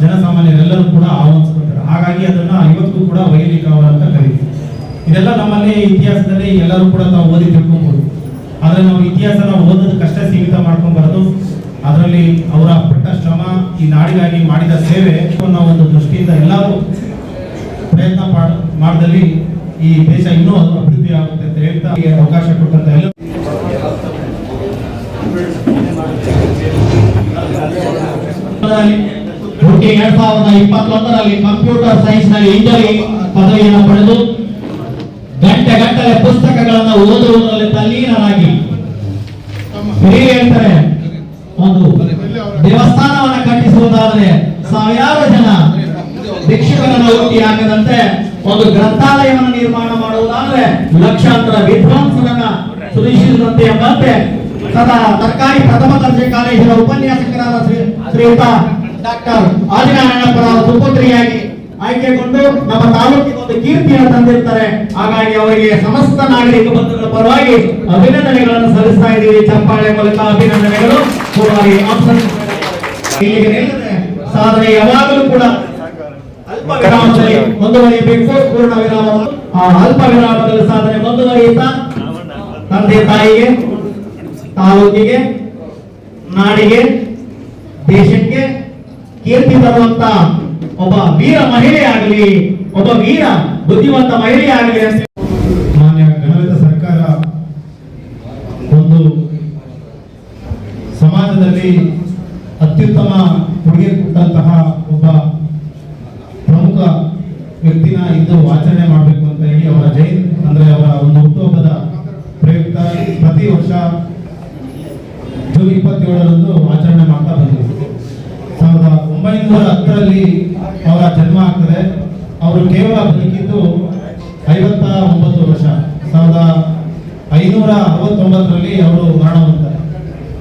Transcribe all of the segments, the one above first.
ಜನಸಾಮಾನ್ಯರೆಲ್ಲರೂ ಕೂಡ ಆಹ್ವಾನಿಸ್ಕೊಳ್ತಾರೆ. ಹಾಗಾಗಿ ಅದನ್ನ ಇವತ್ತು ಕೂಡ ವೈಲಿ ಅವರ ಅಂತ ಕರೀತೀವಿ. ಇದೆಲ್ಲ ನಮ್ಮಲ್ಲಿ ಇತಿಹಾಸದಲ್ಲಿ ಎಲ್ಲರೂ ಕೂಡ ನಾವು ಓದಿ ತಿಳ್ಕೊಬಹುದು ಆದ್ರೆ ನಾವು ಇತಿಹಾಸನ ಓದೋದಕ್ಕಷ್ಟೇ ಸೀಮಿತ ಮಾಡ್ಕೊಂಡ್ ಬರೋದು ಅದರಲ್ಲಿ ಅವರ ಪಟ್ಟ ಶ್ರಮ, ಈ ನಾಡಿಗಾಗಿ ಮಾಡಿದ ಸೇವೆ, ಅನ್ನೋ ಒಂದು ದೃಷ್ಟಿಯಿಂದ ಎಲ್ಲರೂ ಪ್ರಯತ್ನ ಮಾಡ್- ಮಾಡಿದಲ್ಲಿ ಈ ದೇಶ ಇನ್ನೂ ಅಭಿವೃದ್ಧಿ ಆಗುತ್ತೆ ಅಂತ ಹೇಳ್ತಾ ಅವಕಾಶ ಕೊಟ್ಟಂತ ಎಲ್ಲ ಹುಟ್ಟಿ ಎರಡ್ ಸಾವಿರದ ಇಪ್ಪತ್ತೊಂದರಲ್ಲಿ ಕಂಪ್ಯೂಟರ್ ಸೈನ್ಸ್ನಲ್ಲಿ ಇಂಜಿನಿಯರಿಂಗ್ ಪದವಿಯನ್ನು ಪಡೆದು ಗಂಟೆ ಗಂಟಲೆ ಪುಸ್ತಕಗಳನ್ನು ಓದುವುದರಲ್ಲಿ ತಲ್ಲೀನರಾಗಿ. ಹೇಳ್ತಾರೆ ಒಂದು ದೇವಸ್ಥಾನವನ್ನು ಕಟ್ಟಿಸುವುದಾದರೆ ಸಾವಿರಾರು ಜನ ಭಿಕ್ಷುಕರನ್ನ ಹುಟ್ಟಿ ಒಂದು ಗ್ರಂಥಾಲಯವನ್ನು ನಿರ್ಮಾಣ ಮಾಡುವುದಾದ್ರೆ ಲಕ್ಷಾಂತರ ವಿದ್ವಾಂಸರನ್ನ ಸುನಿಶ್ಚಿಸಿದಂತೆ ಎಂಬಂತೆ ಸದಾ ಸರ್ಕಾರಿ ಪ್ರಥಮ ದರ್ಜೆ ಕಾಲೇಜಿನ ಉಪನ್ಯಾಸಕರಾದ ಶ್ರೀ- ಶ್ರೀಯುತ ಡಾಕ್ಟರ್ ಆದಿನಾರಾಯಣಪ್ಪರ ಸುಪುತ್ರಿಯಾಗಿ ಆಯ್ಕೆಗೊಂಡು ನಮ್ಮ ತಾಲೂಕಿಗೆ ಒಂದು ಕೀರ್ತಿಯನ್ನು ತಂದಿರ್ತಾರೆ. ಹಾಗಾಗಿ ಅವರಿಗೆ ಸಮಸ್ತ ನಾಗರಿಕ ಬಂಧುಗಳ ಪರವಾಗಿ ಅಭಿನಂದನೆಗಳನ್ನು ಸಲ್ಲಿಸ್ತಾ ಇದ್ದೀವಿ. ಚಂಪಾಳೆ ಮೂಲಕ ಅಭಿನಂದನೆಗಳು. ಸಾಧನೆ ಯಾವಾಗಲೂ ಕೂಡ ಅಲ್ಪ ವಿರಾಮದಲ್ಲಿ ಮುಂದುವರಿಯಬೇಕು. ಪೂರ್ಣ ವಿರಾಮ ಅಲ್ಪ ವಿರಾಮದಲ್ಲಿ ಸಾಧನೆ ಮುಂದುವರಿಯುತ್ತಾ? ತಂದೆ ತಾಯಿಗೆ ತಾಲೂಕಿಗೆ, ನಾಡಿಗೆ, ದೇಶಕ್ಕೆ ಕೀರ್ತಿ ತರುವಂತ ಒಬ್ಬ ವೀರ ಮಹಿಳೆಯಾಗಲಿ ಒಬ್ಬ ವೀರ ಬುದ್ಧಿವಂತ ಮಹಿಳೆಯಾಗಲಿ ಅಂತ ಮಾನ್ಯ ಗಣವಿತ ಸರ್ಕಾರ ಒಂದು ಸಮಾಜದಲ್ಲಿ ಅತ್ಯುತ್ತಮ ಕೊಡುಗೆ ಕೊಟ್ಟಂತಹ ಒಬ್ಬ ಪ್ರಮುಖ ವ್ಯಕ್ತಿನ ಇಂದು ಆಚರಣೆ ಮಾಡಬೇಕು ಅಂತ ಹೇಳಿ ಅವರ ಜೈನ್ ಅಂದ್ರೆ ಅವರ ಒಂದು ಹುಟ್ಟುಹಬ್ಬದ ಪ್ರಯುಕ್ತ ಪ್ರತಿ ವರ್ಷ ಜೂನ್ ಇಪ್ಪತ್ತೇಳರಂದು ಆಚರಣೆ ಮಾಡ್ತಾ ಬಂದಿದ್ದೀವಿ ಸಾವಿರದ ಒಂಬೈನೂರ ಹತ್ತರಲ್ಲಿ ಅವರ ಜನ್ಮ ಆಗ್ತದೆ. ಅವರು ಕೇವಲ ಬದುಕಿದ್ದು ಐವತ್ತ ಒಂಬತ್ತು ವರ್ಷ. ಸಾವಿರದ ಐನೂರ ಅರವತ್ತೊಂಬತ್ತರಲ್ಲಿ ಅವರು ಮರಣ ಹೊಂದ್ತಾರೆ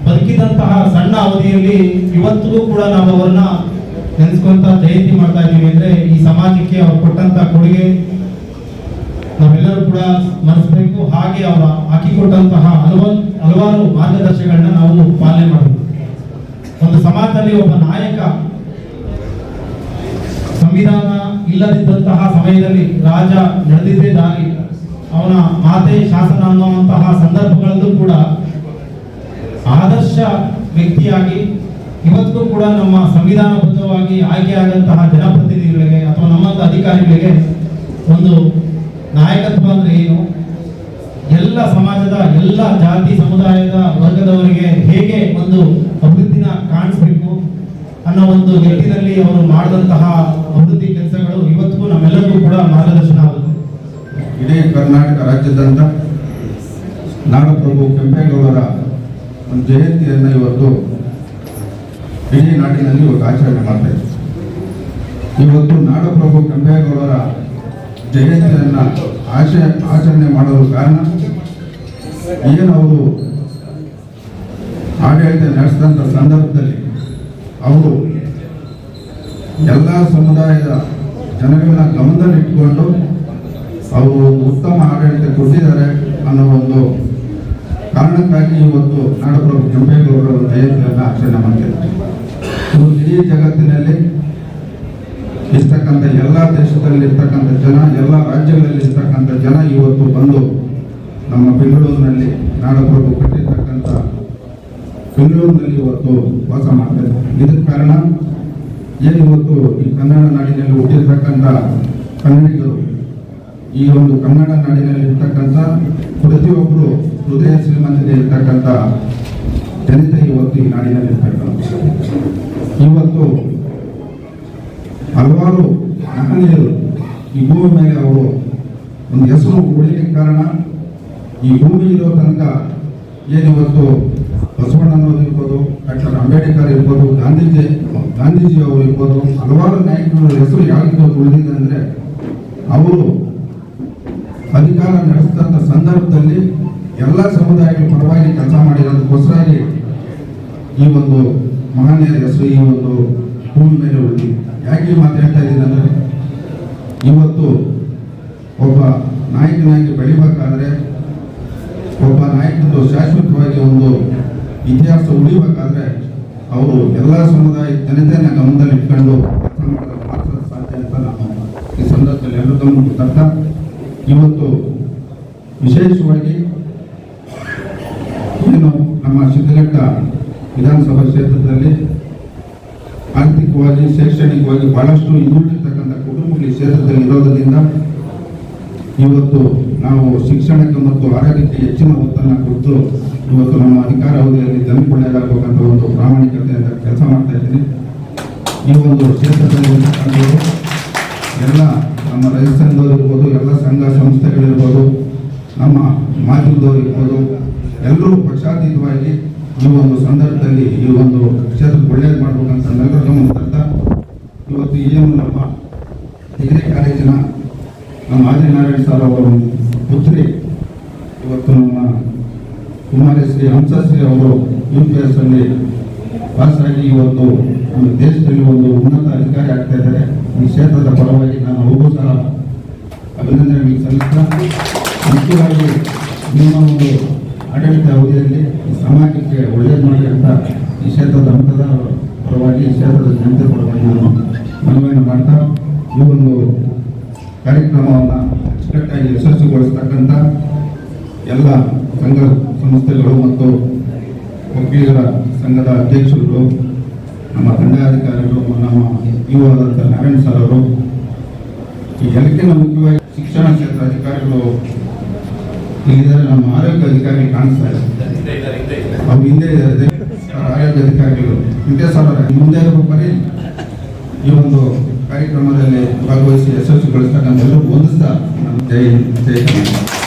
ಬದುಕಿದಂತಹ ಸಣ್ಣ ಅವಧಿಯಲ್ಲಿ ಇವತ್ತಿಗೂ ಕೂಡ ನಾವು ಅವರನ್ನ ನೆನೆಸ್ಕೊಂತ ಜಯಂತಿ ಮಾಡ್ತಾ ಇದ್ದೀವಿ ಅಂದ್ರೆ ಈ ಸಮಾಜಕ್ಕೆ ಅವ್ರು ಕೊಟ್ಟಂತ ಕೊಡುಗೆ ನಾವೆಲ್ಲರೂ ಕೂಡ ಸ್ಮರಿಸಬೇಕು ಹಾಗೆ ಅವರ ಹಾಕಿಕೊಟ್ಟಂತಹ ಹಲವಾರು ಹಲವಾರು ಮಾರ್ಗದರ್ಶಿಗಳನ್ನ ನಾವು ಪಾಲನೆ ಮಾಡಬೇಕು ಒಂದು ಸಮಾಜದಲ್ಲಿ ಒಬ್ಬ ನಾಯಕ ಸಂವಿಧಾನ ಇಲ್ಲದಿದ್ದಂತಹ ಸಮಯದಲ್ಲಿ ರಾಜ ನಡೆದಿದ್ದೇ ದಾರಿ. ಅವನ ಮಾತೆ ಶಾಸನ ಅನ್ನುವಂತಹ ಸಂದರ್ಭಗಳಲ್ಲೂ ಕೂಡ ಆದರ್ಶ ವ್ಯಕ್ತಿಯಾಗಿ ಇವತ್ತು ಕೂಡ ನಮ್ಮ ಸಂವಿಧಾನಬದ್ಧವಾಗಿ ಆಯ್ಕೆಯಾದಂತಹ ಜನಪ್ರತಿನಿಧಿಗಳಿಗೆ ಅಥವಾ ನಮ್ಮಂತ ಅಧಿಕಾರಿಗಳಿಗೆ ಒಂದು ನಾಯಕತ್ವ ಅಂದ್ರೆ ಏನು? ಎಲ್ಲ ಸಮಾಜದ, ಎಲ್ಲ ಜಾತಿ, ಸಮುದಾಯದ ವರ್ಗದವರಿಗೆ ಹೇಗೆ ಒಂದು ಅಭಿವೃದ್ಧಿನ ಕಾಣಿಸ್ಬೇಕು ಅನ್ನೋ ಒಂದು ನಿಟ್ಟಿನಲ್ಲಿ ಅವರು ಮಾಡಿದಂತಹ ಅಭಿವೃದ್ಧಿ ಕೆಲಸಗಳು ಇವತ್ತಿಗೂ ನಮ್ಮೆಲ್ಲರಿಗೂ ಕೂಡ ಮಾರ್ಗದರ್ಶನ ಆಗುತ್ತೆ. ಇಡೀ ಕರ್ನಾಟಕ ರಾಜ್ಯದಂತ ನಾಡಪ್ರಭು ಕೆಂಪೇಗೌಡರ ಒಂದು ಜಯಂತಿಯನ್ನು ಇವತ್ತು ಇಡೀ ನಾಡಿನಲ್ಲಿ ಇವತ್ತು ಆಚರಣೆ ಮಾಡ್ತಾ ಇವತ್ತು ನಾಡಪ್ರಭು ಕೆಂಪೇಗೌಡರ ಜಯಂತಿಯನ್ನು ಆಚ ಆಚರಣೆ ಮಾಡಲು ಕಾರಣ? ಏನು ಅವರು ಆಡಳಿತ ನಡೆಸಿದಂಥ ಸಂದರ್ಭದಲ್ಲಿ ಅವರು ಎಲ್ಲ ಸಮುದಾಯದ ಜನಗಳನ್ನ ಗಮನದಲ್ಲಿಟ್ಟುಕೊಂಡು ಅವರು ಉತ್ತಮ ಆಡಳಿತ ಕೊಟ್ಟಿದ್ದಾರೆ ಅನ್ನೋ ಒಂದು ಕಾರಣಕ್ಕಾಗಿ ಇವತ್ತು ನಾಡಪ್ರಭು ಕೆಂಪೇಗೌಡರ ಜಯಂತಿಯನ್ನು ಆಚರಣೆ ಮಾಡಿದ್ದಾರೆ ಇಡೀ ಜಗತ್ತಿನಲ್ಲಿ ಇರ್ತಕ್ಕಂಥ ಎಲ್ಲ ದೇಶದಲ್ಲಿ ಇರ್ತಕ್ಕಂಥ ಜನ, ಎಲ್ಲ ರಾಜ್ಯಗಳಲ್ಲಿ ಇರ್ತಕ್ಕಂಥ ಜನ ಇವತ್ತು ಬಂದು ನಮ್ಮ ಬೆಂಗಳೂರಿನಲ್ಲಿ ನಾಡಪ್ರಭು ಕಟ್ಟಿರ್ತಕ್ಕಂಥ ಬೆಂಗಳೂರಿನಲ್ಲಿ ಇವತ್ತು ವಾಸ ಮಾಡ್ತಾರೆ ಇದಕ್ಕೆ ಕಾರಣ ಏನು ಇವತ್ತು ಈ ಕನ್ನಡ ನಾಡಿನಲ್ಲಿ ಹುಟ್ಟಿರ್ತಕ್ಕಂಥ ಕನ್ನಡಿಗರು, ಈ ಒಂದು ಕನ್ನಡ ನಾಡಿನಲ್ಲಿ ಇರ್ತಕ್ಕಂಥ ಪ್ರತಿಯೊಬ್ಬರು ಹೃದಯ ಶ್ರೀಮಂತತೆ ಇರ್ತಕ್ಕಂಥ ಜನತೆ ಇವತ್ತು ಈ ನಾಡಿನಲ್ಲಿ ಇರ್ತಕ್ಕಂಥ. ಇವತ್ತು ಹಲವಾರು ಮಹನೀಯರು ಈ ಭೂಮಿ ಮೇಲೆ ಅವರು ಒಂದು ಹೆಸರು ಉಳಿಲಿಕ್ಕೆ ಕಾರಣ ಈ ಭೂಮಿ ಇರೋ ತನಕ ಏನಿವತ್ತು ಬಸವಣ್ಣನವರು ಇರ್ಬೋದು, ಡಾಕ್ಟರ್ ಅಂಬೇಡ್ಕರ್ ಇರ್ಬೋದು, ಗಾಂಧೀಜಿ ಗಾಂಧೀಜಿ ಅವರು ಇರ್ಬೋದು, ಹಲವಾರು ನಾಯಕರ ಹೆಸರು ಯಾಕೆ ಉಳಿದಿದೆ ಅಂದರೆ ಅವರು ಅಧಿಕಾರ ನಡೆಸಿದಂಥ ಸಂದರ್ಭದಲ್ಲಿ ಎಲ್ಲ ಸಮುದಾಯಗಳ ಪರವಾಗಿ ಕೆಲಸ ಮಾಡಿರೋದಕ್ಕೋಸ್ಕರಾಗಿ ಈ ಒಂದು ಮಹನೀಯರ ಹೆಸರು ಈ ಒಂದು ಭೂಮಿ ಮೇಲೆ ಉಳಿದಿದೆ. ಯಾಕೆ ಮಾತು ಹೇಳ್ತಾ ಇದ್ದೀನಿ ಅಂದರೆ, ಇವತ್ತು ಒಬ್ಬ ನಾಯಕನಾಗಿ ಬೆಳಿಬೇಕಾದ್ರೆ, ಒಬ್ಬ ನಾಯಕರು ಶಾಶ್ವತವಾಗಿ ಒಂದು ಇತಿಹಾಸ ಉಳಿಬೇಕಾದ್ರೆ, ಅವರು ಎಲ್ಲ ಸಮುದಾಯ ಜನತೆಯನ್ನ ಗಮನದಲ್ಲಿ ಇಟ್ಕೊಂಡು ಮಾಡಿದ್ರೆ ಮಾತ್ರ ಸಾಧ್ಯ ಅಂತ ನಾನು ಈ ಸಂದರ್ಭದಲ್ಲಿ ಎಲ್ಲರೂ ಮುಂದೆ ತರ್ತಾ, ಇವತ್ತು ವಿಶೇಷವಾಗಿ ಏನು ನಮ್ಮ ಶಿಡ್ಲಘಟ್ಟ ವಿಧಾನಸಭಾ ಕ್ಷೇತ್ರದಲ್ಲಿ ಆರ್ಥಿಕವಾಗಿ, ಶೈಕ್ಷಣಿಕವಾಗಿ ಬಹಳಷ್ಟು ಹಿಂದುಳಿದಿರ್ತಕ್ಕಂಥ ಕುಟುಂಬಗಳು ಈ ಕ್ಷೇತ್ರದಲ್ಲಿ ಇರೋದರಿಂದ ಇವತ್ತು ನಾವು ಶಿಕ್ಷಣಕ್ಕೆ ಮತ್ತು ಆರೋಗ್ಯಕ್ಕೆ ಹೆಚ್ಚಿನ ಒತ್ತನ್ನು ಕೊಟ್ಟು ಇವತ್ತು ನಮ್ಮ ಅಧಿಕಾರ ಅವಧಿಯಲ್ಲಿ ಒಳ್ಳೆಯದಾಗಬೇಕಂತ ಒಂದು ಪ್ರಾಮಾಣಿಕತೆಯಿಂದ ಕೆಲಸ ಮಾಡ್ತಾ ಇದ್ದೀನಿ. ಈ ಒಂದು ಕ್ಷೇತ್ರದಲ್ಲಿ ಎಲ್ಲ ನಮ್ಮ ರೈತ ಸಂಘದವ್ರು ಎಲ್ಲ ಸಂಘ ಸಂಸ್ಥೆಗಳಿರ್ಬೋದು ನಮ್ಮ ಮಾಧ್ಯಮದವ್ರು ಇರ್ಬೋದು, ಎಲ್ಲರೂ ಪಕ್ಷಾತೀತವಾಗಿ ಈ ಒಂದು ಸಂದರ್ಭದಲ್ಲಿ ಈ ಒಂದು ಕ್ಷೇತ್ರಕ್ಕೆ ಒಳ್ಳೇದು ಮಾಡ್ಬೇಕಂತ ನಮ್ಮೆಲ್ಲರ ಗಮನ ತರ್ತಾ ಇವತ್ತು ಏನು ನಮ್ಮ ಡಿಗ್ರಿ ಕಾಲೇಜಿನ ನಮ್ಮ ಆದಿನಾರಾಯಣ ಸರ್ ಅವರ ಪುತ್ರಿ. ಇವತ್ತು ನಮ್ಮ ಕುಮಾರಶ್ರೀ ಹಂಸಶ್ರೀ ಅವರು ಯು ಪಿ ಎಸ್ ಅಲ್ಲಿ ಪಾಸಾಗಿ ಇವತ್ತು ನಮ್ಮ ದೇಶದಲ್ಲಿ ಒಂದು ಉನ್ನತ ಅಧಿಕಾರಿ ಆಗ್ತಾ ಇದ್ದಾರೆ. ಈ ಕ್ಷೇತ್ರದ ಪರವಾಗಿ ನಾನು ಅವರಿಗೂ ಸಹ ಅಭಿನಂದನೆ ಸಲ್ಲಿಸ್ತಾ ಮುಖ್ಯವಾಗಿ ನಿಮ್ಮ ಒಂದು ಆಡಳಿತ ಅವಧಿಯಲ್ಲಿ ಸಮಾಜಕ್ಕೆ ಒಳ್ಳೇದು ಮಾಡಿ ಅಂತ ಈ ಕ್ಷೇತ್ರದ ಹಂತದ ಪರವಾಗಿ ಈ ಕ್ಷೇತ್ರದ ಜನತೆ ಪರವಾಗಿ ನಾನು ಮನವಿಯನ್ನು ಮಾಡ್ತಾ ಈ ಒಂದು ಕಾರ್ಯಕ್ರಮವನ್ನು ಅಚ್ಚುಕಟ್ಟಾಗಿ ಯಶಸ್ವಿಗೊಳಿಸ್ತಕ್ಕಂಥ ಎಲ್ಲ ಸಂಘ ಸಂಸ್ಥೆಗಳು ಮತ್ತು ವಕೀಲರ ಸಂಘದ ಅಧ್ಯಕ್ಷರು ನಮ್ಮ ದಂಡಾಧಿಕಾರಿಗಳು ನಮ್ಮ ಯು ಆದಂಥ ನಾರಾಯಣ ಸರ್ ಅವರು ಈ ಎಲ್ಲಕ್ಕಿಂತ ಮುಖ್ಯವಾಗಿ ಶಿಕ್ಷಣ ಕ್ಷೇತ್ರ ಅಧಿಕಾರಿಗಳು ಇಲ್ಲಿದ್ದಾರೆ. ನಮ್ಮ ಆರೋಗ್ಯ ಅಧಿಕಾರಿ ಕಾಣಿಸ್ತಾ ಅವ್ರು ಹಿಂದೆ ಇದ್ದಾರೆ. ಆರೋಗ್ಯ ಅಧಿಕಾರಿಗಳು. ಅವರೇ, ಮುಂದೆ ಬರೀ ಈ ಒಂದು ಕಾರ್ಯಕ್ರಮದಲ್ಲಿ ಭಾಗವಹಿಸಿ ಯಶಸ್ವಿಗೊಳಿಸ್ತಕ್ಕಂಥ ಎಲ್ಲರೂ ಹೊಂದಿಸ್ತಾ ನಾನು ಜೈ ಜೈ ಕರ್ನಾಟಕ.